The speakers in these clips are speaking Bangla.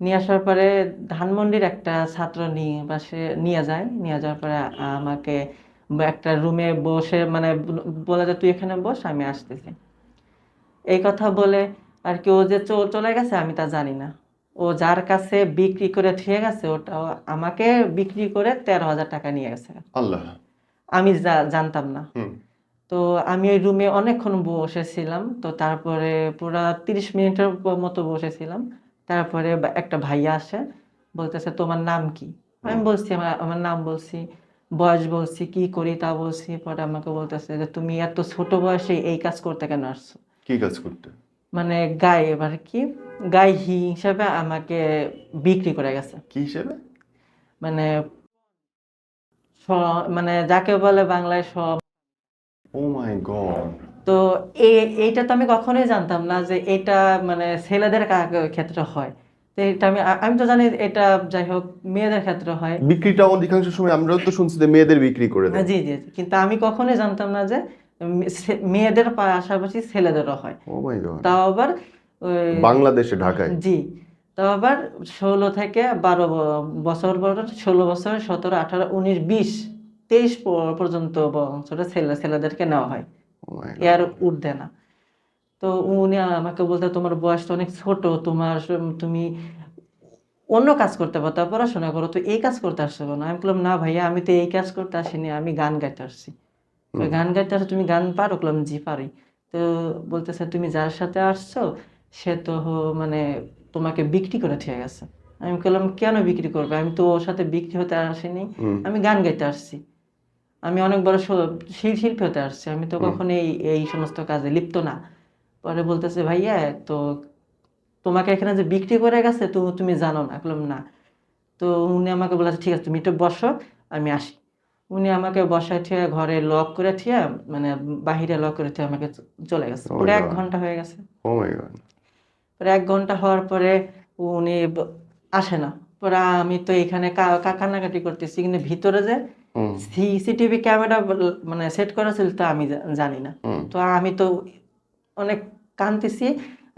নিয়ে আসার পরে ধানমন্ডির একটা ছাত্র নিয়ে বাসে নিয়ে যায়। নিয়ে যাওয়ার পরে আমাকে একটা রুমে বসে মানে বলে যে তুই এখানে বস আমি আসতেছি। এই কথা বলে আর কি ও যে চলে গেছে আমি তা জানি না। ও যার কাছে বিক্রি করে ঠিক গেছে ওটা আমাকে বিক্রি করে তেরো হাজার টাকা নিয়ে গেছে। আল্লাহ। আমি জানতাম না। তো আমি ওই রুমে অনেকক্ষণ বসেছিলাম। তো তারপরে পুরা তিরিশ মিনিটের মতো বসেছিলাম। তারপরে একটা ভাইয়া আসে বলতেছে তোমার নাম কি? আমি বলছি আমার আমার নাম বলছি বয়স বলছি কি করি তা বলছি। পরে আমাকে বলতেছে যে তুমি এত ছোট বয়সে এই কাজ করতে কেন আসছো? কি কাজ করতে? মানে গায়ে এবার কি? গায়ে হিসাবে আমাকে বিক্রি করে গেছে। কি হিসেবে? মানে মানে যাকে বলে বাংলায় সব ও মাই গড। তো এইটা তো আমি কখনোই জানতাম না যে এটা মানে ছেলেদের ক্ষেত্রে হয়। তো এটা আমি আমি তো জানি এটা যাই হোক মেয়েদের ক্ষেত্রে হয়। বিক্রিটা অধিকাংশ সময় আমরাও তো শুনছি যে মেয়েদের বিক্রি করে দেয়। জি জি জি। কিন্তু আমি কখনোই জানতাম না যে মেয়েদের পাশাপাশি ছেলেদেরও হয়। তাও আবার বাংলাদেশে ঢাকায়। জি। তাও আবার ষোলো থেকে বারো বছর পর ষোলো বছর সতেরো আঠারো উনিশ বিশ তেইশ পর্যন্ত ছেলে ছেলেদেরকে নেওয়া হয়। এর উঠবে না। তো উনি আমাকে বলতে তোমার বয়সটা অনেক ছোট তোমার তুমি অন্য কাজ করতে পারতো পড়াশোনা করো তো এই কাজ করতে আসছো কেন আমি বললাম না ভাইয়া আমি তো এই কাজ করতে আসিনি আমি গান গাইতে আসছি। তো গান গাইতে আসছো তুমি গান পারো? বললাম জি পারি। তো বলতেছে তুমি যার সাথে আসছো সে তো মানে তোমাকে বিক্রি করে ঠিক গেছে। আমি বললাম কেন বিক্রি করবে? আমি তো ওর সাথে বিক্রি হতে আসিনি। আমি গান গাইতে আসছি। আমি অনেক বড় শিল্পী হতে আসছি। আমি তো কখনো এই এই সমস্ত কাজে লিপ্ত না। পরে বলতেছে ভাইয়া তো তোমাকে এখানে যে বিক্রি করে গেছে তো তুমি জানো না? বললাম না। তো উনি আমাকে বলেছে ঠিক আছে তুমি একটু বসো আমি আসি। উনি আমাকে বসায় ঠিয়ে ঘরে লক করে ঠিয়ে মানে বাহিরে লক করে ঠিয়ে আমাকে চলে গেছে। Oh পুরো এক ঘণ্টা হয়ে গেছে। ও মাই গড পরে এক ঘণ্টা হওয়ার পরে উনি আসে না। পরে আমি তো এখানে কান্নাকাটি করতেছি। কিন্তু ভিতরে যে সিসিটিভি ক্যামেরা মানে সেট করা ছিল তো আমি জানি না। তো আমি তো অনেক কাঁদতেছি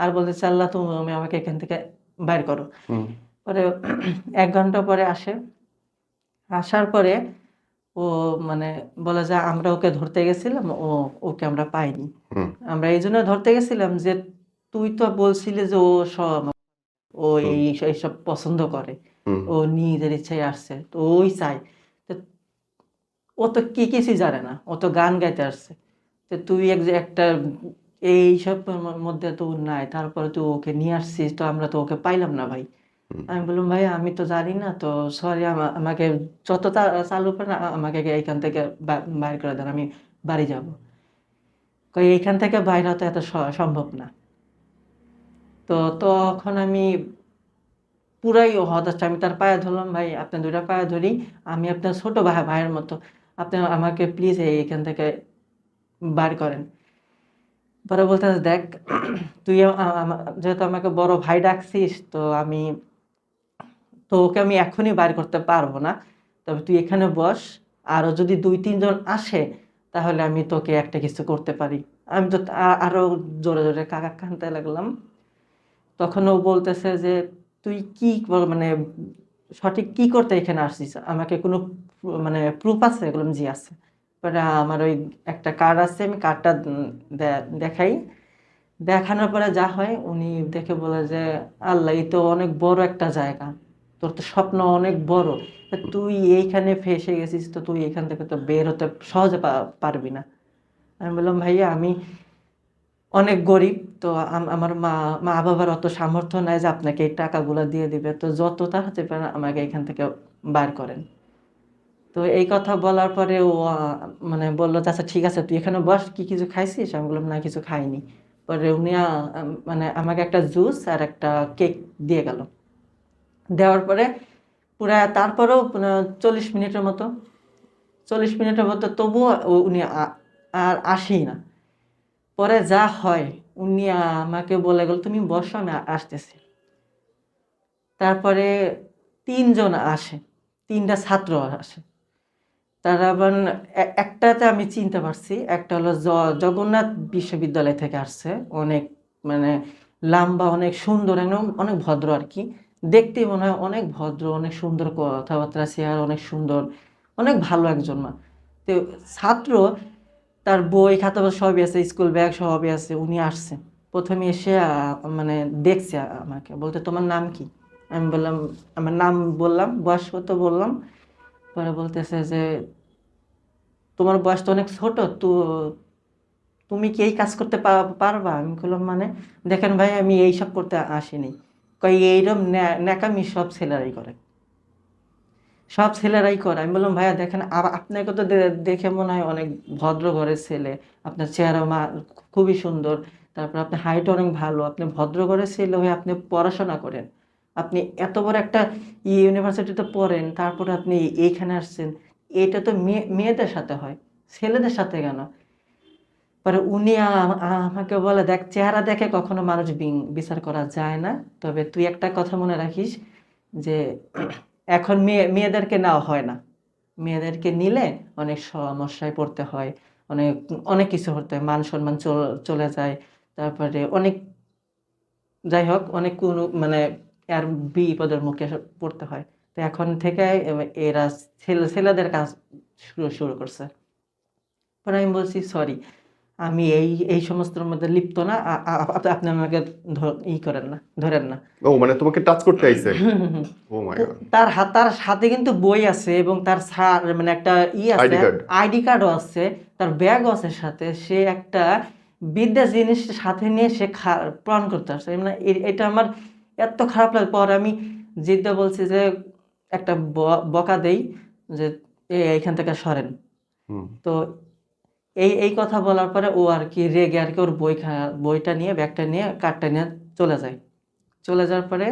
আর বলতেছি আল্লাহ তুমি আমাকে এখান থেকে বাইর করো। পরে এক ঘণ্টা পরে আসে। আসার পরে ও মানে বলে যে আমরা ওকে ধরতে গেছিলাম ও ওকে আমরা পাইনি। আমরা এই জন্য ধরতে গেছিলাম যে তুই তো বলছিলি যে ও সব ও এই এইসব পছন্দ করে। ও নিজের ইচ্ছায় আসছে তো ওই চাই। ও তো কি কিছুই জানে না ও তো গান গাইতে আসছে। তো তুই এক একটা এইসব মধ্যে তো নাই তারপরে তুই ওকে নিয়ে আসছিস তো আমরা তো ওকে পাইলাম না ভাই। আমি বললাম ভাই আমি তো জানি না তো সরি আমাকে যত তা- চালু করে আমাকে এইখান থেকে বাইর করে দেন আমি বাড়ি যাব। কই এইখান থেকে বাইরে হতে এত সম্ভব না। তো তখন আমি পুরাই হতাশ। আমি তার পায়ে ধরলাম, ভাই আপনার দুটা পায়ে ধরি, আমি আপনার ছোট ভাই ভাইয়ের মতো। আপনি আমাকে প্লিজ এইখান থেকে বার করেন। পরে বলতে দেখ, তুই যেহেতু আমাকে বড় ভাই ডাকছিস, তো আমি তো ওকে আমি এখনই বার করতে পারব না। তবে তুই এখানে বস আরও যদি দুই তিনজন আসে, তাহলে আমি তোকে একটা কিছু করতে পারি। আমি তো আ- আরও জোরে জোরে কাকা কানতে লাগলাম। তখন ও বলতেছে যে তুই কি মানে সঠিক কি করতে এখানে আসছিস? আমাকে কোনো মানে প্রুফ আছে? বললাম জি আছে আমার ওই একটা কার্ড আছে, আমি কার্ডটা দেখাই। দেখানোর পরে যা হয়, উনি দেখে বলে যে, আল্লাহ, এই তো অনেক বড় একটা জায়গা। তোর তো স্বপ্ন অনেক বড়। তুই এইখানে ফেসে গেছিস, তো তুই এখান থেকে তো বের হতে সহজে পারবি না। আমি বললাম, ভাইয়া, আমি অনেক গরিব, তো আমার মা মা বাবার অত সামর্থ্য নাই যে আপনাকে এই টাকাগুলো দিয়ে দিবে। তো যত তাড়াতাড়ি পারেন আমাকে এখান থেকে বার করেন। তো এই কথা বলার পরে ও মানে বলল আচ্ছা ঠিক আছে, তুই এখানে বস, কি কিছু খাইছিস? আমি বললাম, না, কিছু খাইনি। পরে উনি মানে আমাকে একটা জুস আর একটা কেক দিয়ে গেল। দেওয়ার পরে পুরা, তারপরেও চল্লিশ মিনিটের মতো, চল্লিশ মিনিটের মতো, তবুও উনি আর আসেই না। পরে যা হয়, উনি আমাকে বলে গেল, তুমি বসো, আমি আসতেছি। তারপরে তিনজন আসে, তিনটা ছাত্র আসে। তারা আবার একটাতে আমি চিনতে পারছি, একটা হলো জগন্নাথ বিশ্ববিদ্যালয় থেকে আসছে, অনেক মানে লম্বা, অনেক সুন্দর অনেক ভদ্র আর কি। দেখতে মনে হয় অনেক ভদ্র, অনেক সুন্দর কথাবার্তা, চেহারা অনেক সুন্দর, অনেক ভালো একজন মা। তো ছাত্র তার বই খাতা সবই আছে, স্কুল ব্যাগ সবই আছে, উনি আসছে। প্রথমে এসে মানে দেখছে আমাকে বলতে তোমার নাম কি? আমি বললাম, আমার নাম বললাম, বয়স কত বললাম? পরে বলতেছে যে, তোমার বয়স তো অনেক ছোট, তো তুমি কি এই কাজ করতে পারবা? আমি বললাম মানে দেখেন ভাই, আমি এইসব করতে আসিনি। কই এইরকম ন্যা- ন্যাকামি সব ছেলেরাই করে। সব ছেলেরাই করে। আমি বললাম, ভাইয়া, দেখেন আপনাকে তো দেখে মনে হয় অনেক ভদ্র ঘরের ছেলে। আপনার চেহারা মা, খুবই সুন্দর। তারপর আপনার হাইট অনেক ভালো। আপনি ভদ্র ঘরের ছেলে হয়ে আপনি পড়াশোনা করেন। আপনি এত বড় একটা ইউনিভার্সিটিতে পড়েন, তারপরে আপনি এইখানে আসছেন। এটা তো মেয়ে, মেয়েদের সাথে হয়। ছেলেদের সাথে কেন? পরে উনি আমাকে বলে, দেখ, চেহারা দেখে কখনো মানুষ বিচার করা যায় না। তবে তুই একটা কথা মনে রাখিস যে এখন মেয়ে, মেয়েদেরকে নেওয়া হয় না। মেয়েদেরকে নিলে অনেক সমস্যায় পড়তে হয়, অনেক অনেক কিছু হতে হয়, মান সম্মান চলে যায়, তারপরে অনেক, যাই হোক, অনেক কোনো মানে আর বিপদের মুখে পড়তে হয়। তো এখন থেকে এরা ছেলে, ছেলেদের কাজ শুরু শুরু করছে। পরে আমি বলছি, সরি আমি এই এই সমস্তর মধ্যে লিপ্ত না আপনি আমাকে ই করেন না ধরেন না। ও মানে তোমাকে টাচ করতে আইছে? ও মাই গড তার হাত তার সাথে কিন্তু বই আছে এবং তার সা- মানে একটা ই আছে আইডি কার্ডও আছে তার ব্যাগও আছে সাথে সে একটা বিদ্যা জিনিস সাথে নিয়ে সে প্রণ করতে আসছে মানে এটা আমার এত খারাপ লাগে। পর আমি জিদ্দা বলছি যে একটা বকা দেই যে এ এইখান থেকে সরেন। তো এই এই কথা বলার পরে ও আর কি রেগে আর কি ওর বই বইটা নিয়ে ব্যাগটা নিয়ে কার্ডটা নিয়ে চলে যায়। চলে যাওয়ার পরে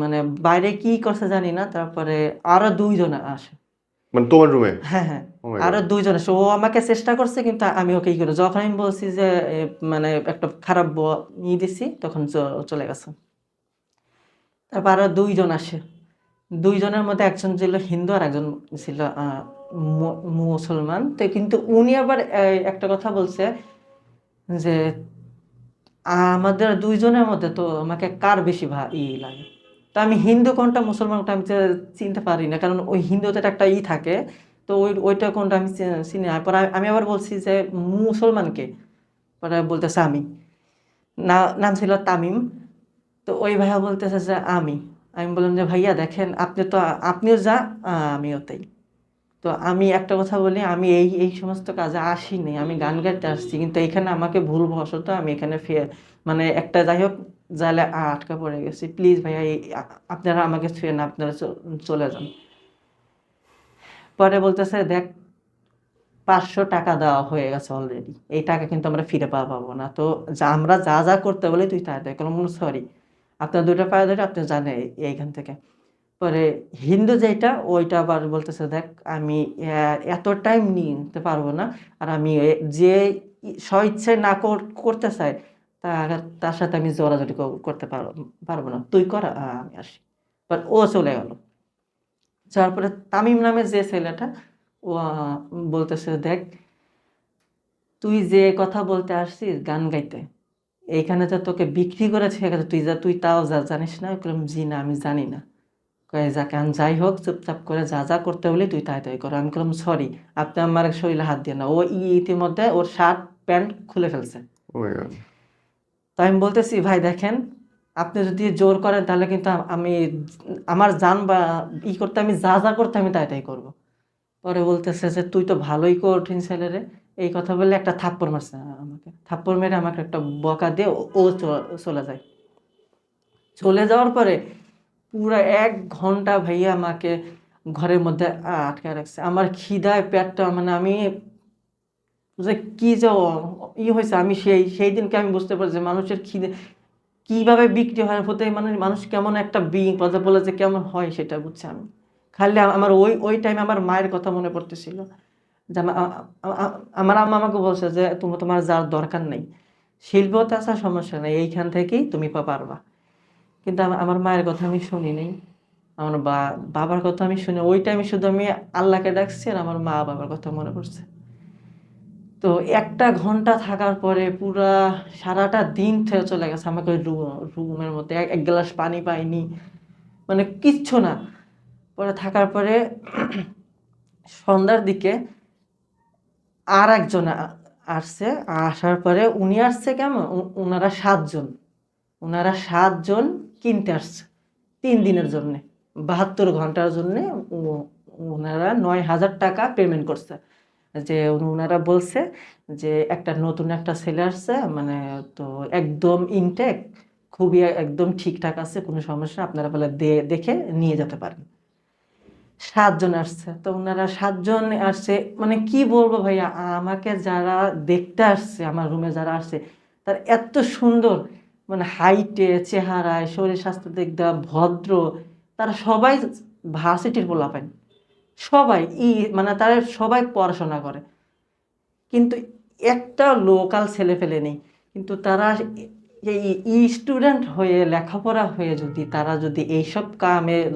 মানে বাইরে কি করছে জানি না তারপরে আরও দুইজন আসে। মানে তোমার রুমে হ্যাঁ হ্যাঁ। আরও দুইজন আসে। ও আমাকে চেষ্টা করছে কিন্তু আমি ওকে কি করে। যখন আমি বলছি যে মানে একটা খারাপ ই দিছি তখন চলে গেছে। তারপর আরও দুইজন আসে। দুইজনের মধ্যে একজন ছিল হিন্দু আর একজন ছিল মুসলমান। তো কিন্তু উনি আবার একটা কথা বলছে যে, আমাদের দুইজনের মধ্যে তো আমাকে কার বেশি ই লাগে? তো আমি হিন্দু কোনটা, মুসলমান কোনটা আমি চিনতে পারি না। কারণ ওই হিন্দুতে একটা ই থাকে। তো ওই, ওইটা কোনটা আমি চিনি না। পরে আমি আবার বলছি যে, মুসলমানকে? পরে বলতেছে, আমি। না, নাম ছিল তামিম। তো ওই ভাইয়া বলতেছে যে, আমি। আমি বললাম যে, ভাইয়া দেখেন, আপনি তো, আপনিও যা আমিও তাই। তো আমি একটা কথা বলি, আমি এই এই সমস্ত কাজে আসিনি, আমি গান গাইতে আসছি, কিন্তু এখানে আমাকে ভুল বশত আমি এখানে ফে- মানে একটা যাই হোক জালে আটকা পড়ে গেছি। প্লিজ ভাইয়া আপনারা আমাকে ছুঁয়ে না, আপনারা চলে যান। পরে বলতেছে, দেখ, পাঁচশো টাকা দেওয়া হয়ে গেছে অলরেডি এই টাকা কিন্তু আমরা ফিরে পাওয়া পাবো না। তো আমরা যা যা করতে বলি, তুই তাই কোনো সরি আপনার দুটো পায়ে ধরে আপনি জানে এইখান থেকে। পরে হিন্দু যেটা ওইটা আবার বলতেছে, দেখ, আমি এত টাইম নিতে পারব না। আর আমি যে স্বইচ্ছায় না কর- করতে চাই, তার তার সাথে আমি জোরাজোরি করতে পারব না। তুই কর আমি আসি। ও চলে গেল। যাওয়ার পরে তামিম নামে যে ছেলেটা, ও বলতেছে, দেখ, তুই যে কথা বলতে আসছিস গান গাইতে, এইখানে তো তোকে বিক্রি করেছে, তুই যা, তুই তাও যা জানিস না? জি না, আমি জানি না। কয়ে যা কেন যাই হোক চুপচাপ করে যা যা করতে বলি তুই তাই তাই করো। আমি বললাম সরি আপনি আমার শরীরে হাত দিয়ে না। ও ই- ইতিমধ্যে ওর শার্ট প্যান্ট খুলে ফেলছে। গড তো আমি বলতেছি ভাই দেখেন আপনি যদি জোর করেন তাহলে কিন্তু আমি আমার জান বা ই করতে আমি যা যা করতে আমি তাই তাই করব। পরে বলতেছে যে তুই তো ভালোই কঠিন ছেলে রে। এই কথা বলে একটা থাপ্পড় মারছে আমাকে। থাপ্পড় মেরে আমাকে একটা বকা দিয়ে ও- চলে যায়। চলে যাওয়ার পরে পুরো এক ঘণ্টা ভাইয়া আমাকে ঘরের মধ্যে আটকে রাখছে। আমার খিদায় পেটটা মানে আমি যে কি যে ই হয়েছে, আমি সেই সেই দিনকে আমি বুঝতে পারছি মানুষের খিদে কীভাবে বিক্রি হয়, হতে মানে মানুষ কেমন একটা বিং কথা বলে যে কেমন হয় সেটা বুঝছি আমি। খালি আমার ওই ওই টাইমে আমার মায়ের কথা মনে পড়তেছিল। যে আমার আম্মা আমাকে বলছে যে তুমি তোমার যার দরকার নেই। শিল্পতে আসা সমস্যা নেই, এইখান থেকেই তুমি পারবা। কিন্তু আমার মায়ের কথা আমি শুনি নাই। আমার বা, বাবার কথা আমি শুনি, ওই টাইমে শুধু আমি আল্লাহকে ডাকছি আর আমার মা বাবার কথা মনে পড়ছে। তো একটা ঘণ্টা থাকার পরে পুরা সারাটা দিন থেকে চলে গেছে আমাকে রুমের মধ্যে। এক গ্লাস পানি পাইনি মানে কিচ্ছু না। পরে থাকার পরে সন্ধ্যার দিকে আর একজন আসছে। আসার পরে উনি আসছে কেমন? ওনারা সাতজন। ওনারা সাতজন কিনতে আসছে। তিন দিনের জন্যে, বাহাত্তর ঘণ্টার জন্যে ওনারা নয় হাজার টাকা পেমেন্ট করছে। যে ওনারা বলছে যে একটা নতুন একটা ছেলে আসছে মানে তো একদম ইনটেক খুবই একদম ঠিকঠাক আছে, কোনো সমস্যা আপনারা বলে দেখে নিয়ে যেতে পারেন। সাতজন আসছে, তো ওনারা সাতজন আসছে মানে কি বলব ভাইয়া, আমাকে যারা দেখতে আসছে, আমার রুমে যারা আসছে, তার এত সুন্দর মানে হাইটে চেহারায়, শরীর স্বাস্থ্য দিয়ে ভদ্র, তারা সবাই ভার্সিটির পোলাপান সবাই ই মানে তারা সবাই পড়াশোনা করে। কিন্তু একটা লোকাল ছেলে ফেলে নেই। কিন্তু তারা এই স্টুডেন্ট হয়ে, লেখাপড়া হয়ে যদি তারা যদি এইসব কামে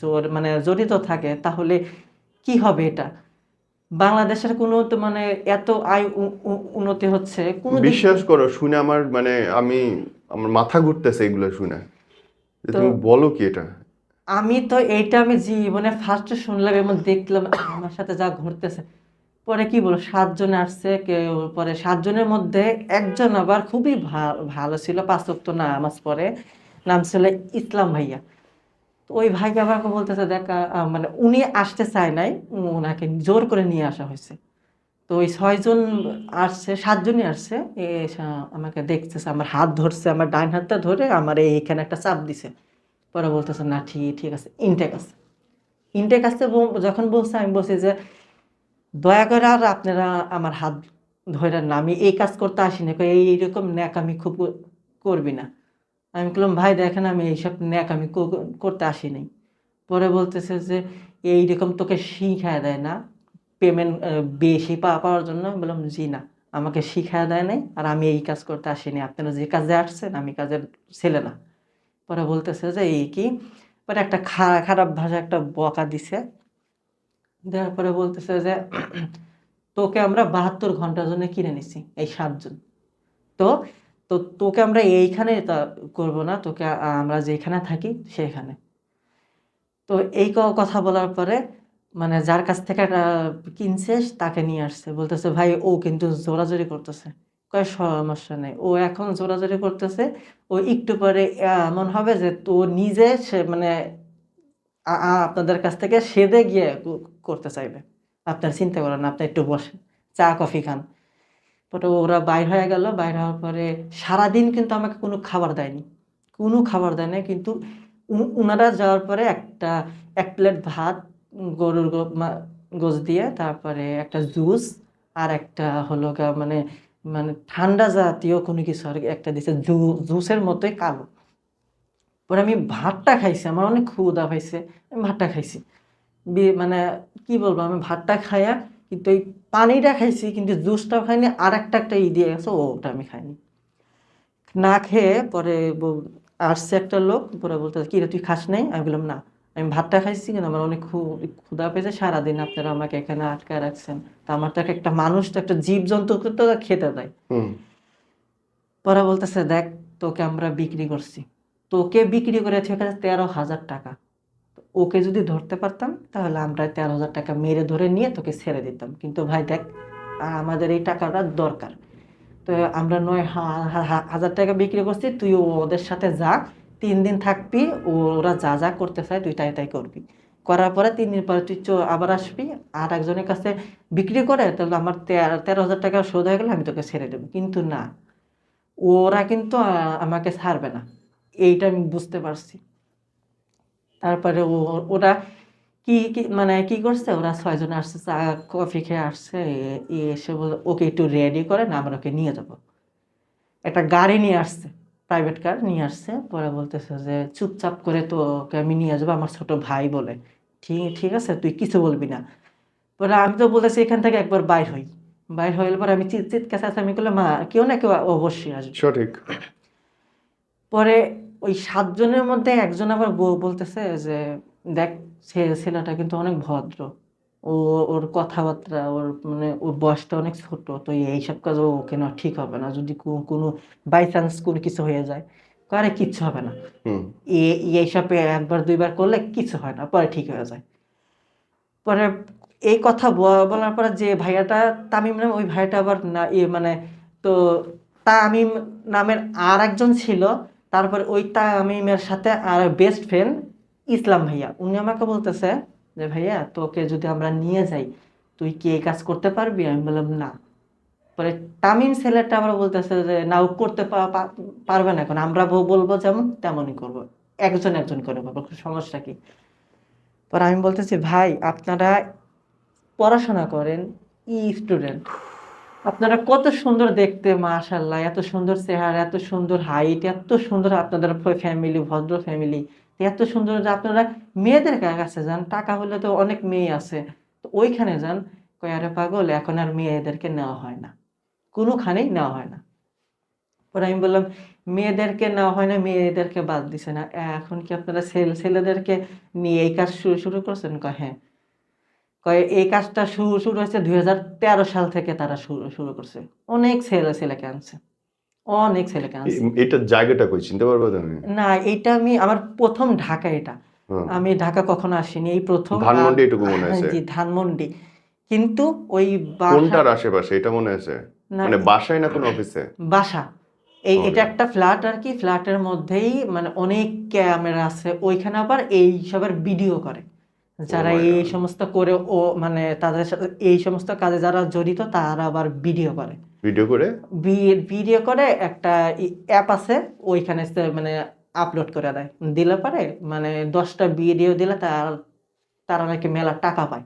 জোর- মানে জড়িত থাকে, তাহলে কি হবে এটা? বাংলাদেশের কোনো তো মানে এত আয় উন্নতি হচ্ছে, কোনো বিশ্বাস করো, শুনে আমার মানে আমি আমার মাথা ঘুরতেছে এগুলো শুনে। যে তুমি বলো কি এটা? আমি তো এইটা আমি জীবনে ফার্স্টে শুনলাম এবং দেখলাম আমার সাথে যা ঘটতেছে। পরে কি বলব সাতজন আসছে কেউ পরে সাতজনের মধ্যে একজন আবার খুবই ভালো ছিল পাঁচ ওয়াক্ত নামাজ পরে নাম ছিল ইসলাম ভাইয়া। তো ওই ভাই আমাকে বলতেছে দেখা মানে উনি আসতে চায় নাই ওনাকে জোর করে নিয়ে আসা হয়েছে। তো ওই ছয়জন আসছে সাতজনই আসছে। আমাকে দেখতেছে আমার হাত ধরছে আমার ডাইন হাতটা ধরে আমার এইখানে একটা চাপ দিছে। পরে বলতেছে না ঠিক ঠিক আছে ইনটেক আছে। ইনটেক বল- যখন বলছে আমি বলছি যে দয়া করে আর আপনারা আমার হাত ধরে না আমি এই কাজ করতে আসি না কই, এইরকম ন্যাক আমি খুব করবি না। আমি বললাম ভাই দেখেন আমি এইসব ন্যাক আমি করতে আসি নাই পরে বলতেছে যে এইরকম তোকে শিখায় দেয় না। পেমেন্ট বেশি পাওয়ার জন্য বললাম, জি না, আমাকে শিখা দেয় নাই, আর আমি এই কাজ করতে আসিনি। আপনারা যে কাজে আসছেন, আমি কাজের ছেলে না। পরে বলতেছে যে, এই কি? পরে একটা খারাপ ভাষা একটা বকা দিছে। দেওয়ার পরে বলতেছে যে, তোকে আমরা বাহাত্তর ঘণ্টার জন্য কিনে নিছি, এই সাতজন তো তো তোকে আমরা এইখানে করব না, তোকে আমরা যেখানে থাকি, সেখানে। তো এই কথা বলার পরে মানে যার কাছ থেকে কিনছে, তাকে নিয়ে আসছে। বলতেছে, ভাই, ও কিন্তু জোরাজোরি করতেছে। কয় সমস্যা নেই। ও এখন জোরাজোরি করতেছে। ও একটু পরে এমন হবে যে তো নিজে সে মানে আপনাদের কাছ থেকে সেদে গিয়ে করতে চাইবে। আপনার চিন্তা করেন আপনি একটু বসেন, চা, কফি খান। পরে ওরা বাইর হয়ে গেল। বাইর হওয়ার পরে সারাদিন কিন্তু আমাকে কোনো খাবার দেয়নি। কোনো খাবার দেয় না কিন্তু উনারা যাওয়ার পরে একটা, এক প্লেট ভাত গরুর গো- মা- গোশ দিয়ে তারপরে একটা জুস আর একটা হলো গা মানে মানে ঠান্ডা জাতীয় কোনো কিছু আর একটা দিছে জুসের মতোই কালো। পরে আমি ভাতটা খাইছি, আমার অনেক ক্ষুদা পাইছে, আমি ভাতটা খাইছি। মানে কি বলব, আমি ভাতটা খাইয়া কিন্তু এই পানিটা খাইছি, কিন্তু জুসটা খাইনি আর একটা একটা ই দিয়ে গেছে, ওটা আমি খাইনি। না খেয়ে পরে আসছে একটা লোক, পরে বলতে কি রে, তুই খাস নাই? আমি বললাম, না। আমি ভাতটা খাইছি কিন্তু আমার অনেক ক্ষু- ক্ষুধা পেয়েছে সারাদিন আপনারা আমাকে এখানে আটকায় রাখছেন। তা আমার তো একটা মানুষ তো একটা জীব জন্তুকে তো খেতে দেয়। পরে বলতেছে দেখ তোকে আমরা বিক্রি করছি। তোকে বিক্রি করে ঠিক আছে তেরো হাজার টাকা। ওকে যদি ধরতে পারতাম তাহলে আমরা তেরো হাজার টাকা মেরে ধরে নিয়ে তোকে ছেড়ে দিতাম। কিন্তু ভাই দেখ আমাদের এই টাকাটা দরকার। তো আমরা নয় হাজার টাকা বিক্রি করছি তুই ওদের সাথে যা। তিন দিন থাকবি, ওরা যা যা করতে চায় তুই তাই তাই করবি। করার পরে তিন দিন পরে তুই আবার আসবি আর একজনের কাছে বিক্রি করে তাহলে আমার তেরো হাজার টাকা শোধ হয়ে গেলে আমি তোকে ছেড়ে দেবো। কিন্তু না, ওরা কিন্তু আমাকে ছাড়বে না। এইটা আমি বুঝতে পারছি। তারপরে ও- ওরা কি কি মানে কি করছে? ওরা ছয়জন আসছে, চা, কফি খেয়ে আসছে এসে ওকে একটু রেডি করেন আমরা ওকে নিয়ে যাব। একটা গাড়ি নিয়ে আসছে। প্রাইভেট কার নিয়ে আসছে। পরে বলতেছে যে চুপচাপ করে তো ওকে আমি নিয়ে যাব আমার ছোট ভাই বলে। ঠিক ঠিক আছে তুই কিছু বলবি না। পরে আমি তো বলতেছি এখান থেকে একবার বাইর হই। বাইর হইলে পরে আমি চিৎ চিৎ আমি করলাম মা কেউ না কেউ অবশ্যই আসবে। সঠিক। পরে ওই সাতজনের মধ্যে একজন আবার বউ বলতেছে যে দেখ ছেলেটা কিন্তু অনেক ভদ্র। ও ওর কথাবার্তা ওর মানে ওর বয়সটা অনেক ছোট তো এইসব কাজ ওকে না ঠিক হবে না। যদি কোনো বাই চান্স কোনো কিছু হয়ে যায় করে কিচ্ছু হবে না। এইসব একবার দুইবার করলে কিছু হয় না পরে ঠিক হয়ে যায়। পরে এই কথা বলার পরে যে ভাইয়াটা তামিম নাম ওই ভাইয়াটা আবার না ইয়ে মানে তো তামিম নামের আর একজন ছিল তারপর ওই তামিমের সাথে আর বেস্ট ফ্রেন্ড ইসলাম ভাইয়া। উনি আমাকে বলতেছে যে, ভাইয়া, তোকে যদি আমরা নিয়ে যাই, তুই কি এই কাজ করতে পারবি? আমি বললাম, না। পরে তামিম ছেলেটা আবার বলতেছে যে, না, ও করতে পারবে না এখন। আমরা বলব যেমন, তেমনই করব। একজন একজন করে বলব। সমস্যা কি? পরে আমি বলতেছি, ভাই, আপনারা পড়াশোনা করেন, ই স্টুডেন্ট। আপনারা কত সুন্দর দেখতে, মাশাল্লাহ! এত সুন্দর চেহারা, এত সুন্দর হাইট, এত সুন্দর আপনাদের ফ্যামিলি, ভদ্র ফ্যামিলি। এত সুন্দর যে আপনারা মেয়েদের কাছে যান, টাকা হলে তো অনেক মেয়ে আছে। তো ওইখানে যান, কয়, আরে পাগল, এখন আর মেয়েদেরকে নেওয়া হয় না। কোনোখানেই নেওয়া হয় না। পরে আমি বললাম, মেয়েদেরকে নেওয়া হয় না, মেয়েদেরকে বাদ দিছে না। এখন কি আপনারা ছেলে, ছেলেদেরকে নিয়ে এই কাজ শুরু শুরু করছেন? কয় হ্যাঁ। কয়, এই কাজটা শুরু শুরু হয়েছে দুই হাজার তেরো সাল থেকে তারা শুরু শুরু করছে। অনেক ছেলে, ছেলেকে আনছে। অনেক ছেলেকে আনছে এ- এটার জায়গাটা কই? চিনতে পারব তুমি? না এটা আমি আমার প্রথম ঢাকা এটা। আমি ঢাকা কখনো আসিনি এই প্রথম ধানমন্ডি এটুকু মনে আছে। জি ধানমন্ডি। কিন্তু ওই কোনটার আশেপাশে? এটা মনে আছে? মানে বাসায় না কোন অফিসে? বাসা। এই এটা একটা ফ্ল্যাট আর কি ফ্ল্যাটের মধ্যেই মানে অনেক ক্যামেরা আছে ওইখানে আবার এই সবের ভিডিও করে। যারা এই সমস্ত করে ও মানে তাদের সাথে এই সমস্ত কাজে যারা জড়িত তারা আবার ভিডিও করে। ভিডিও করে? ভিডিও করে একটা অ্যাপ আছে ওইখানে মানে আপলোড করে দেয়। দিলে পারে মানে দশটা ভিডিও দিলে তার তারা নাকি মেলা টাকা পায়।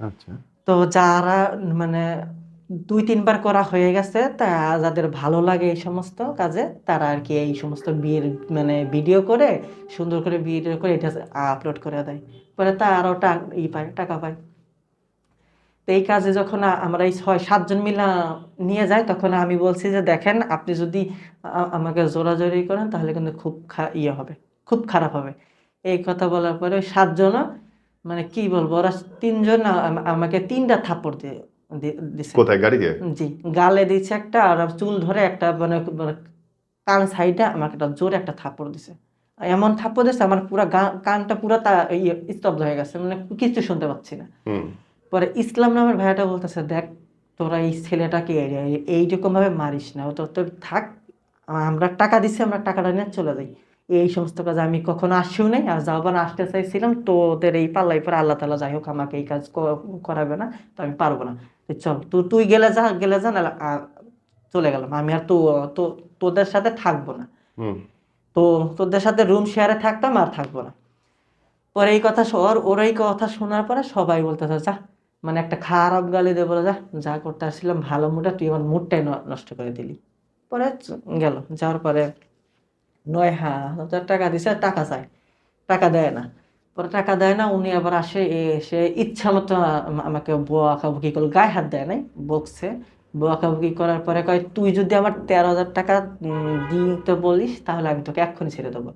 আচ্ছা। তো যারা মানে দুই, তিনবার করা হয়ে গেছে। তা যাদের ভালো লাগে এই সমস্ত কাজে, তারা আর কি এই সমস্ত বিয়ের মানে ভিডিও করে, সুন্দর করে ভিডিও করে এটা আপলোড করে দেয়। পরে তারাও টা- ই পায়, টাকা পায়। তো এই কাজে যখন আমরা এই ছয় সাতজন মিলে নিয়ে যাই, তখন আমি বলছি যে, দেখেন, আপনি যদি আমাকে জোরাজোরি করেন, তাহলে কিন্তু খুব ইয়ে হবে, খুব খারাপ হবে। এই কথা বলার পরে সাতজনও মানে কি বলব, ওরা তিনজন আমাকে তিনটা থাপ্পড় দিয়ে কোথায়? গাড়িতে জি গালে দিচ্ছে একটা আর চুল ধরে একটা মানে মানে কান সাইডে আমাকে একটা জোরে একটা থাপ্পড় দিছে। এমন থাপ্পড় দিছে আমার পুরো কানটা পুরো তা ইয়ে স্তব্ধ হয়ে গেছে মানে কিছু শুনতে পাচ্ছি না। পরে ইসলাম নামের ভাইয়াটা বলতেছে দেখ তোরা এই ছেলেটাকে এই- এইরকম ভাবে মারিস না। ও তো তো থাক আমরা টাকা দিচ্ছি আমরা টাকাটা নিয়ে চলে যাই। এই সমস্ত কাজ আমি কখনো আসিও নাই আর যাবার আসতে চাইছিলাম তোদের এই পাল্লাই পরে আল্লাহ তালা যাই হোক আমাকে এই কাজ করাবে না তো আমি পারব না। চল তুই তুই গেলে যা গেলে যা আ- চলে গেলাম। আমি আর তো তোদের সাথে থাকব না। তো তোদের সাথে রুম শেয়ারে থাকতাম আর থাকব না। পরে এই কথা ওর ওর এই কথা শোনার পরে সবাই বলতেছে যা মানে একটা খারাপ গালি দিয়ে বলে যা যা করতে আসছিলাম ভালো মুডে তুই আমার মুডটাই নষ্ট করে দিলি। পরে গেল। যাওয়ার পরে নয় হ্যাঁ হাজার টাকা দিছে টাকা চায়। টাকা দেয় না। পরে টাকা দেয় না উনি আবার আসে এসে ইচ্ছা মতো আম- আমাকে বকাবকি করল গায়ে হাত দেয় নাই বকছে। বকাবকি করার পরে কয় তুই যদি আমার তেরো হাজার টাকা দিতে বলিস তাহলে আমি তোকে এক্ষুনি ছেড়ে দেবো।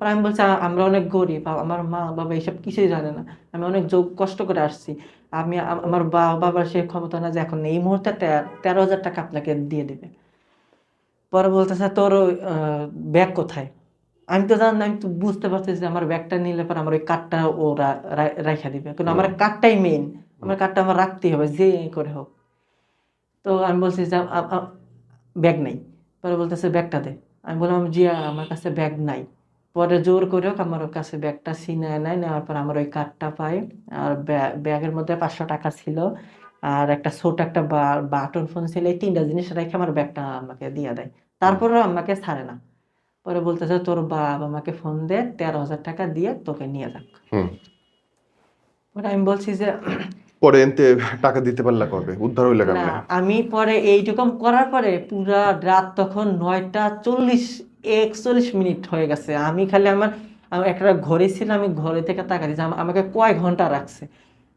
আর আমি বলছি আমরা অনেক গরিব আমার মা বাবা এইসব কিছুই জানে না। আমি অনেক যোগ কষ্ট করে আসছি। আমি আমার বাবার সেই ক্ষমতা না যে এখন এই মুহূর্তে তেরো হাজার টাকা আপনাকে দিয়ে দেবে। পরে বলতেছে তোর ব্যাগ কোথায়? আমি তো জানি আমি তো বুঝতে পারতেছি যে আমার ব্যাগটা নিলে পরে আমার ওই কার্ডটা ও রা- রা- দিবে। কিন্তু আমার কার্ডটাই মেইন আমার কার্ডটা আমার রাখতেই হবে, যে করে হোক। তো আমি বলছি যে ব্যাগ নেই। পরে বলতেছে, ব্যাগটা দে। আমি বললাম জি আমার কাছে ব্যাগ নাই। পরে জোর করে হোক, আমার ওর কাছে ব্যাগটা ছিনায় নেয়, নেওয়ার পর আমার ওই কার্ডটা পাই আর ব্যা- ব্যাগের মধ্যে পাঁচশো টাকা ছিল। আর একটা ছোট একটা বাটন ফোন ছিল, এই তিনটা জিনিস রেখে আমার ব্যাগটা আমাকে দিয়ে দেয়। তারপরেও আমাকে ছাড়ে না। পরে বলতেছে তোর বাবা আমাকে ফোন দে তেরো হাজার টাকা দিয়ে তোকে নিয়ে যাক। পরে আমি বলছি যে পরে এনতে টাকা দিতে পারলা কবে? উদ্ধার হইলে আমি পরে এইরকম করার পরে পুরা রাত তখন নয়টা চল্লিশ একচল্লিশ মিনিট হয়ে গেছে। আমি খালি আমার একটা ঘড়ি ছিল আমি ঘড়ি থেকে টাকা দিয়েছি। আমাকে কয় ঘণ্টা রাখছে?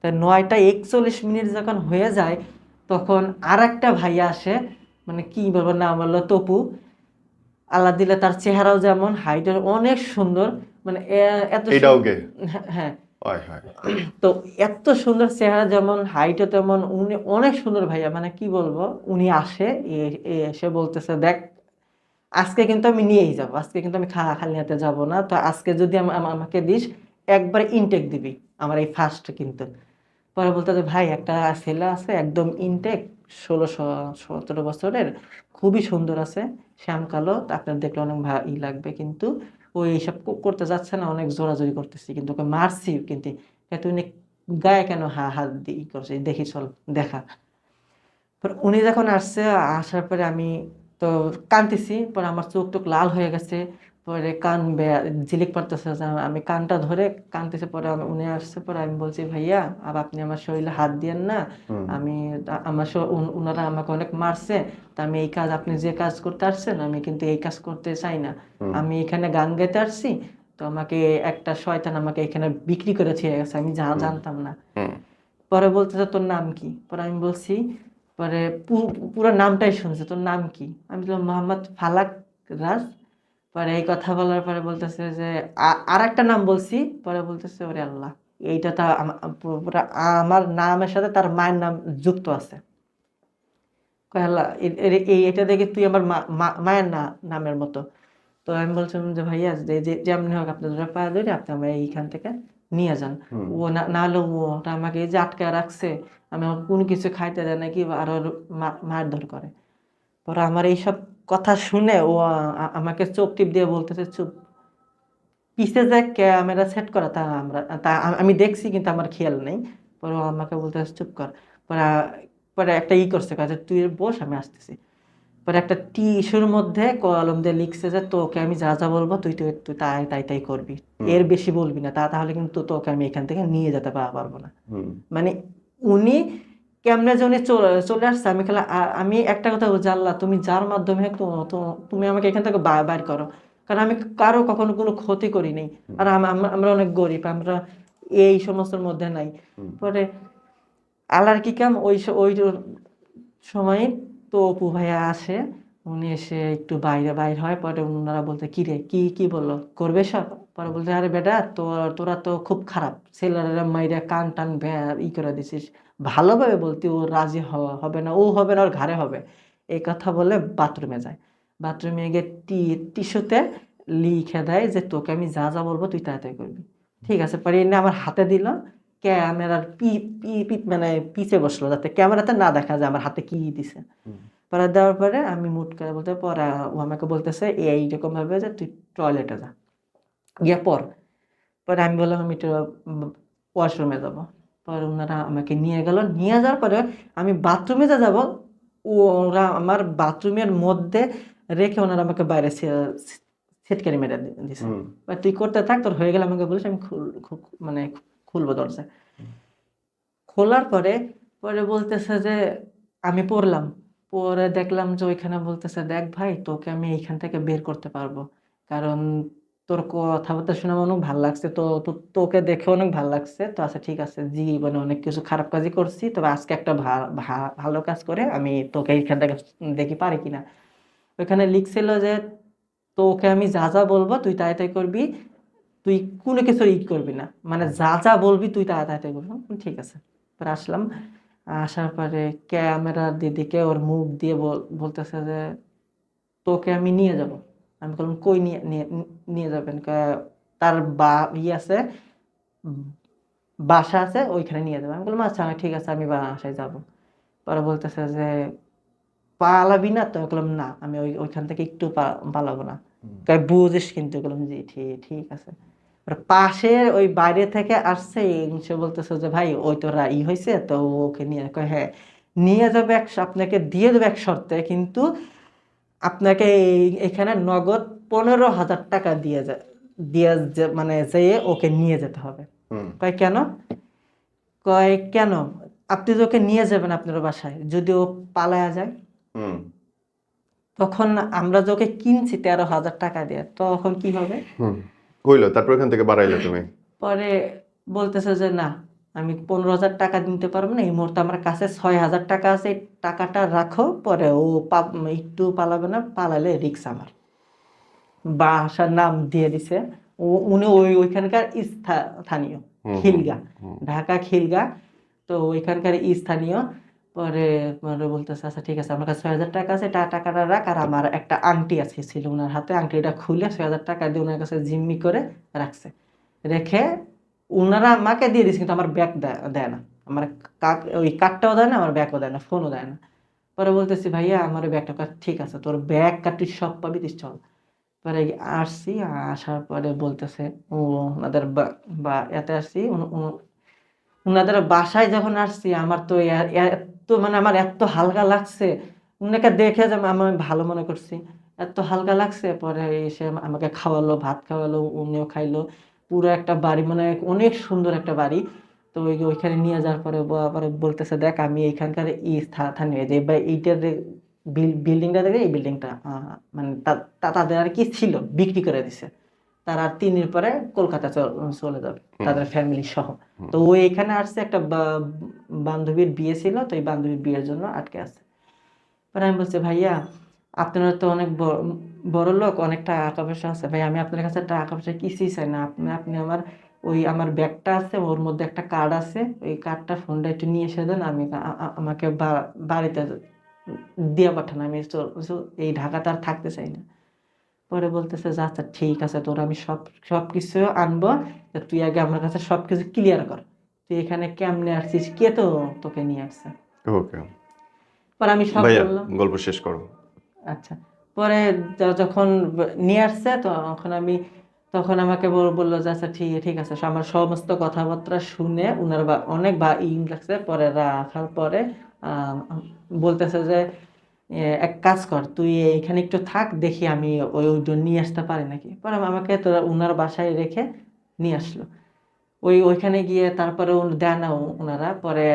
নয়টা একচল্লিশ মিনিট যখন হয়ে যায় তখন আর একটা ভাইয়া আসে মানে কি বলব নাম বলল তপু। আল্লাহ দিলে তার চেহারাও যেমন হাইটের অনেক সুন্দর মানে এত সুন্দর- হ্যাঁ, হ্যাঁ। তো এত সুন্দর চেহারা যেমন হাইটও তেমন উনি অনেক সুন্দর ভাইয়া মানে কি বলব উনি আসে এসে বলতেছে দেখ আজকে কিন্তু আমি নিয়েই যাব আজকে কিন্তু আমি খা খালি হাতে যাব না তো আজকে যদি আম- আম- আমাকে দিস একবার ইনটেক দিবি আমার এই ফার্স্ট কিন্তু। পরে বলতে যে ভাই একটা ছেলে আছে একদম ইনটেক ষোলো স- সতেরো বছরের খুবই সুন্দর আছে। শ্যাম কালো আপনার দেখলে অনেক ভা- ই লাগবে কিন্তু। ওই এইসব করতে যাচ্ছে না, অনেক জোরাজোরি করতেছি কিন্তু ওকে মারছি কিন্তু। তুই গায়ে কেন হা, হাত দিয়ে ই করছে? দেখি, চল, দেখা। পর উনি যখন আসছে, আসার পরে আমি তো কাঁদতেছি, পরে আমার চোখ টোক লাল হয়ে গেছে। পরে কান বে- ঝিলিক পড়তেছে আমি কানটা ধরে কানতেছে পরে উনি আসছে পরে আমি বলছি ভাইয়া আর আপনি আমার শরীরে হাত দিয়েন না। আমি আমার উনারা আমাকে অনেক মারছে। তা আমি এই কাজ আপনি যে কাজ করতে আসছেন আমি কিন্তু এই কাজ করতে চাই না। আমি এখানে গান গাইতে আসছি তো আমাকে একটা শয়তান আমাকে এখানে বিক্রি করে ছেড়ে গেছে আমি যা জানতাম না। পরে বলতেছে তোর নাম কি? পরে আমি বলছি পরে পুরো নামটাই শুনছে তোর নাম কি? আমি বললাম মোহাম্মদ ফালাক রাজ। পরে এই কথা বলার পরে বলতেছে যে আর একটা নাম বলছি। পরে বলতেছে ওরে আল্লাহ এইটা তা আমার নামের সাথে তার মায়ের নাম যুক্ত আছে। আল্লাহ এই এটা দেখে তুই আমার মায়ের না নামের মতো। তো আমি বলছিলাম যে ভাইয়া যে যেমনি হোক আপনি ধরে পায়ে ধরে আপনি আমার এইখান থেকে নিয়ে যান। ও না হলে ওটা আমাকে এই যে আটকে রাখছে আমি কোনো কিছু খাইতে দেয় নাকি আরও মারধর করে। পরে আমার এইসব কথা শুনে ও আমাকে চোখ টিপ দিয়ে বলতেছে চুপ। পিছে যে ক্যামেরা সেট করা তা আমরা তা আমি দেখছি কিন্তু আমার খেয়াল নেই। পরে আমাকে বলতেছে চুপ কর। পরে পরে একটা ই করছে কাজে তুই বস আমি আসতেছি। পরে একটা টিস্যুর মধ্যে কলম দিয়ে লিখছে যে তোকে আমি যা যা বলব তুই তুই তুই তাই তাই তাই করবি। এর বেশি বলবি না তা তাহলে কিন্তু তোকে আমি এখান থেকে নিয়ে যেতে পারব না। মানে উনি কেমনে জনে চলে চলে আসছে। আমি খেলা আমি একটা কথা বলছি আল্লাহ তুমি যার মাধ্যমে তুমি আমাকে এখান থেকে বাইর করো। কারণ আমি কারও কখনো কোনো ক্ষতি করি নাই। আর আম- আম- আমরা অনেক গরিব আমরা এই সমস্যার মধ্যে নাই। পরে আল্লাহর কি কাম? ওই ওই সময় তো অপু ভাইয়া আসে উনি এসে একটু বাইরে বাইর হয়। পরে ওনারা বলতে কি রে কি কি বলল? করবে সব? পরে বলতে আরে বেটা তোর তোরা তো খুব খারাপ। ছেলেরা মাইরা কান টান ভ্যা- ই করে দিছিস। ভালোভাবে বলতে ও রাজি হবে না ও হবে না ওর ঘাড়ে হবে। এই কথা বলে বাথরুমে যায়। বাথরুমে গিয়ে টি টিস্যুতে লিখে দেয় যে তোকে আমি যা যা বলব তুই তাই তাই করবি। ঠিক আছে পরে এনে আমার হাতে দিল। ক্যামেরার পি পি পি- মানে পিছে বসল যাতে ক্যামেরাতে না দেখা যায় আমার হাতে কি দিছে। পরে দেওয়ার পরে আমি মুট করে বলতে পরে ও আমাকে বলতেছে এইরকম ভাবে যে তুই টয়লেটে যা। গিয়ে পর পরে আমি বললাম আমি ওয়াশরুমে যাব। পরে ওনারা আমাকে নিয়ে গেল। নিয়ে যাওয়ার পরে আমি বাথরুমে যা যাব ওরা আমার বাথরুমের মধ্যে রেখে ওনারা আমাকে বাইরে সেটকারি মেরে দি- দিছে। হুম। বা তুই করতে থাক তোর হয়ে গেলে আমাকে বলিস আমি মানে খুলবো দরজা খোলার পরে পরে বলতেছে যে আমি পড়লাম। পরে দেখলাম যে ওইখানে বলতেছে দেখ ভাই তোকে আমি এইখান থেকে বের করতে পারব। কারণ তোর কথাবার্তা শুনে আমার অনেক ভালো লাগছে। তো তোকে দেখে অনেক ভালো লাগছে। তো আচ্ছা ঠিক আছে। জি মানে অনেক কিছু খারাপ কাজই করছি। তবে আজকে একটা ভালো কাজ করে আমি তোকে এইখান থেকে দেখি পারি কিনা। ওইখানে লিখছিল যে, তোকে আমি যা যা বলব তুই তাই তাই করবি। তুই কোনো কিছু ই করবি না। মানে যা যা বলবি তুই তাই তাই তাই করবি। ঠিক আছে। পরে আসলাম। আসার পরে ক্যামেরার দিদিকে ওর মুখ দিয়ে বল- বলতেছে যে, তোকে আমি নিয়ে যাব। আমি বললাম কই নিয়ে নিয়ে যাবেন? তার বা ই আছে বাসা আছে ওইখানে নিয়ে যাবে। আমি বললাম আচ্ছা ঠিক আছে আমি বাসায় যাব। পরে বলতেছে যে পালাবি না তো? বললাম না আমি ওই ওইখান থেকে একটু পালাবো না। তাই বুঝিস কিন্তু। বললাম জি ঠিক ঠিক আছে। পাশের ওই বাইরে থেকে আসছে সে বলতেছে যে ভাই ওই তো রা- ই হয়েছে তো ওকে নিয়ে কয় হ্যাঁ নিয়ে যাবে এক আপনাকে দিয়ে দেবে এক শর্তে কিন্তু আপনাকে এখানে নগদ পনেরো হাজার টাকা দিয়ে দিয়ে মানে যেয়ে ওকে নিয়ে যেতে হবে। কয় কেন? কয় কেন? আপনি যে ওকে নিয়ে যাবেন আপনার বাসায়। যদি ও পালায়া যায় হুম। তখন আমরা যে ওকে কিনছি তেরো হাজার টাকা দিয়ে তখন কি হবে? হুম। কইলো তারপর এখান থেকে বাড়াইলে তুমি? পরে বলতেছে যে না আমি পনেরো হাজার টাকা দিতে পারব না এই মুহূর্তে আমার কাছে ছয় হাজার টাকা আছে টাকাটা রাখো পরে ও একটু পালাবে না পালালে রিক্স আমার। বাসার নাম দিয়ে দিছে। ও উনি ওই ওইখানকার স্থানীয় খিলগা ঢাকা খিলগা। তো ওইখানকার স্থানীয় পরে পরে বলতেছে আচ্ছা ঠিক আছে আমার কাছে ছয় হাজার টাকা আছে টাকাটা রাখ। আর আমার একটা আংটি আছে ছিল ওনার হাতে আংটিটা খুলে ছয় হাজার টাকা দিয়ে ওনার কাছে জিম্মি করে রাখছে। রেখে ওনারা আমাকে দিয়ে দিচ্ছে কিন্তু আমার ব্যাগ দেয় না। আমার কাক- ওই কার্ডটাও দেয় না, আমার ব্যাগও দেয় না, ফোনও দেয় না। পরে বলতেছি, ভাইয়া, আমার ব্যাগটা ঠিক আছে, তোর ব্যাগ তুই সব পাবি, তুই চল। পরে আসছি, আসার পরে বলতেছে, ও, ওনাদের বা- এতে আসছি ওনাদের বাসায় যখন আসছি, আমার তো এত মানে আমার এত হালকা লাগছে, উনাকে দেখে যে আমি ভালো মনে করছি। এত হালকা লাগছে, পরে এসে আমাকে খাওয়ালো, ভাত খাওয়ালো, উনিও খাইলো। পুরো একটা বাড়ি মানে অনেক সুন্দর একটা বাড়ি। তো ওই ওইখানে নিয়ে যাওয়ার পরে বলতেছে দেখ আমি এইখানকার এই স্থা- স্থানীয় যে বা এইটার বিল্ডিংটা দেখে এই বিল্ডিংটা মানে তাদের আর কি ছিল বিক্রি করে দিছে। তারা আর তিন দিন পরে কলকাতা চল- যাবে তাদের ফ্যামিলি সহ। তো ও এখানে আসছে একটা বান্ধবীর বিয়ে ছিল তো এই বান্ধবীর বিয়ের জন্য আটকে আছে। পরে আমি বলছি ভাইয়া আপনারা তো অনেক বড় লোক অনেক টাকা পয়সা আছে। ভাই আমি আপনার কাছে টাকা পয়সা কিছুই চাই না। আপনি আপনি আমার ওই আমার ব্যাগটা আছে ওর মধ্যে একটা কার্ড আছে। ওই কার্ডটা ফোনটা একটু নিয়ে এসে দেন আমি আমাকে বাড়িতে দিয়ে পাঠান। আমি এই ঢাকাতে আর থাকতে চাই না। পরে বলতেছে যে আচ্ছা ঠিক আছে তোর আমি সব সব কিছু আনব। তুই আগে আমার কাছে সব কিছু ক্লিয়ার কর। তুই এখানে কেমনে আসছিস? কে তো তোকে নিয়ে আসছে? ওকে পরে আমি সব গল্প শেষ করো আচ্ছা। পরে যখন নিয়ে আসছে, তখন আমি, তখন আমাকে বল- বলল যে আচ্ছা ঠিক ঠিক আছে। আমার সমস্ত কথাবার্তা শুনে উনার বা, অনেক বা ইন লাগছে। পরে রাখার পরে বলতেছে যে এক কাজ কর, তুই এখানে একটু থাক, দেখি আমি ওই নিয়ে আসতে পারি নাকি? পরে আমাকে তোরা উনার বাসায় রেখে নিয়ে আসলো। ওই, ওইখানে গিয়ে তারপরে দেয় না ওনারা। পরে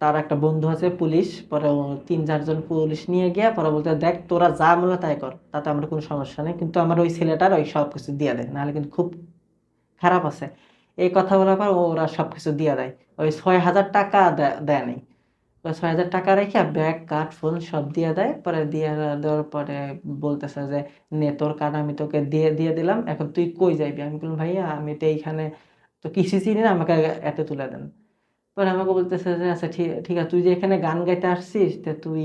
তার একটা বন্ধু আছে পুলিশ, পরে তিন চারজন পুলিশ নিয়ে গিয়ে পরে বলতে দেখ, তোরা যা মনে তাই কর, তাতে আমার কোনো সমস্যা নেই। কিন্তু আমার ওই ছেলেটার ওই সব কিছু দিয়ে দেয়। নাহলে কিন্তু খুব খারাপ আছে। এই কথা বলার পর ওরা সব কিছু দিয়ে দেয়। ওই ছয় হাজার টাকা দেয় নাই। ওই ছয় হাজার টাকা রেখে ব্যাগ, কার্ড, ফোন সব দিয়ে দেয়। পরে দিয়ে দেওয়ার পরে বলতেছে যে, নে, তোর কার্ড আমি তোকে দিয়ে দিয়ে দিলাম। এখন তুই কই যাইবি আমি বললাম, ভাইয়া, আমি তো এইখানে তো কিছু চিনি না, আমাকে এতে তুলে দেন। পরে আমাকে বলতেছে যে আচ্ছা ঠিক আছে, তুই যে এখানে গান গাইতে আসছিস, তো তুই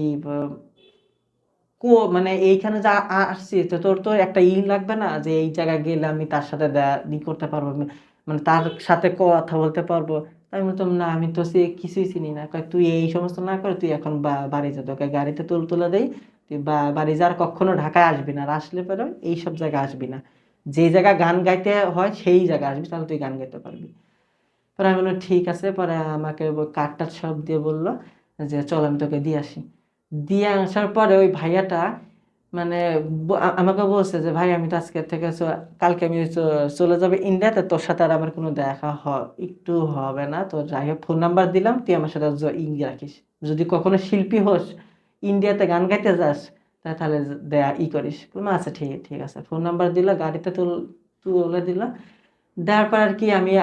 কো মানে এইখানে যা আসছিস, তো তোর তো একটা ই লাগবে না যে এই জায়গায় গেলে আমি তার সাথে ই করতে পারব মানে তার সাথে কথা বলতে পারব? আমি বলতাম, না, আমি তো সে কিছুই চিনি না। তুই এই সমস্ত না করে, তুই এখন বাড়ি যা, তোকে গাড়িতে তুল, তুলে দেই। তুই বাড়ি যার কখনো ঢাকায় আসবি না, আর আসলে পরে এইসব জায়গায় আসবি না। যে জায়গা গান গাইতে হয়, সেই জায়গায় আসবি, তাহলে তুই গান গাইতে পারবি। পরে আমি বললাম, ঠিক আছে। পরে আমাকে কার্ডটা সব দিয়ে বলল যে, চল, আমি তোকে দিয়ে আসি। দিয়ে আসার পরে ওই ভাইয়াটা মানে আমাকে বলছে যে, ভাই, আমি তো আজকে থেকে কালকে আমি চলে যাবে ইন্ডিয়াতে, তোর সাথে আর আমার কোনো দেখা হ, একটু হবে না। তোর যাই হোক ফোন নাম্বার দিলাম, তুই আমার সাথে জ- ই রাখিস। যদি কখনো শিল্পী হোস, ইন্ডিয়াতে গান গাইতে যাস তাহলে দেয়া ই করিস। বললাম, আচ্ছা ঠিক ঠিক আছে। ফোন নাম্বার দিল গাড়িতে তুল তুলে দিল। দেওয়ার পর আর কি আমি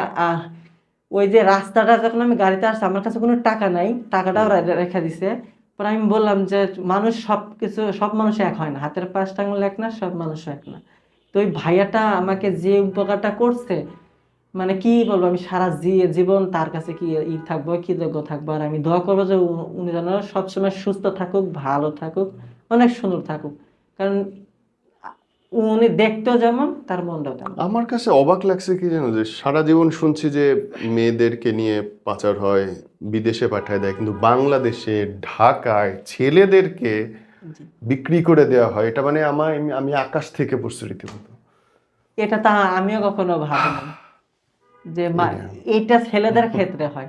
ওই যে রাস্তাটা যখন আমি গাড়িতে আসছি আমার কাছে কোনো টাকা নাই। টাকাটাও রেখে দিছে। পরে আমি বললাম যে মানুষ সব কিছু সব মানুষ এক হয় না। হাতের পাঁচটা আঙুল এক না সব মানুষ এক না। তো ওই ভাইয়াটা আমাকে যে উপকারটা করছে মানে কি বলব আমি সারা জি- জীবন তার কাছে কি ই থাকব কৃতজ্ঞ থাকব আর আমি দোয়া করব যে উনি যেন সবসময় সুস্থ থাকুক ভালো থাকুক। অনেক সুন্দর থাকুক। কারণ উনি দেখতেও যেমন তার মনটাও তেমন। আমার কাছে অবাক লাগছে কি জানো যে সারা জীবন শুনছি যে মেয়েদেরকে নিয়ে পাচার হয় বিদেশে পাঠায় দেয় কিন্তু বাংলাদেশে ঢাকায় ছেলেদেরকে বিক্রি করে দেওয়া হয়। এটা মানে আমার আমি আকাশ থেকে পড়ছি রীতিমতো এটা তা আমিও কখনো ভাবিনি। যে এটা- ছেলেদের ক্ষেত্রে হয়।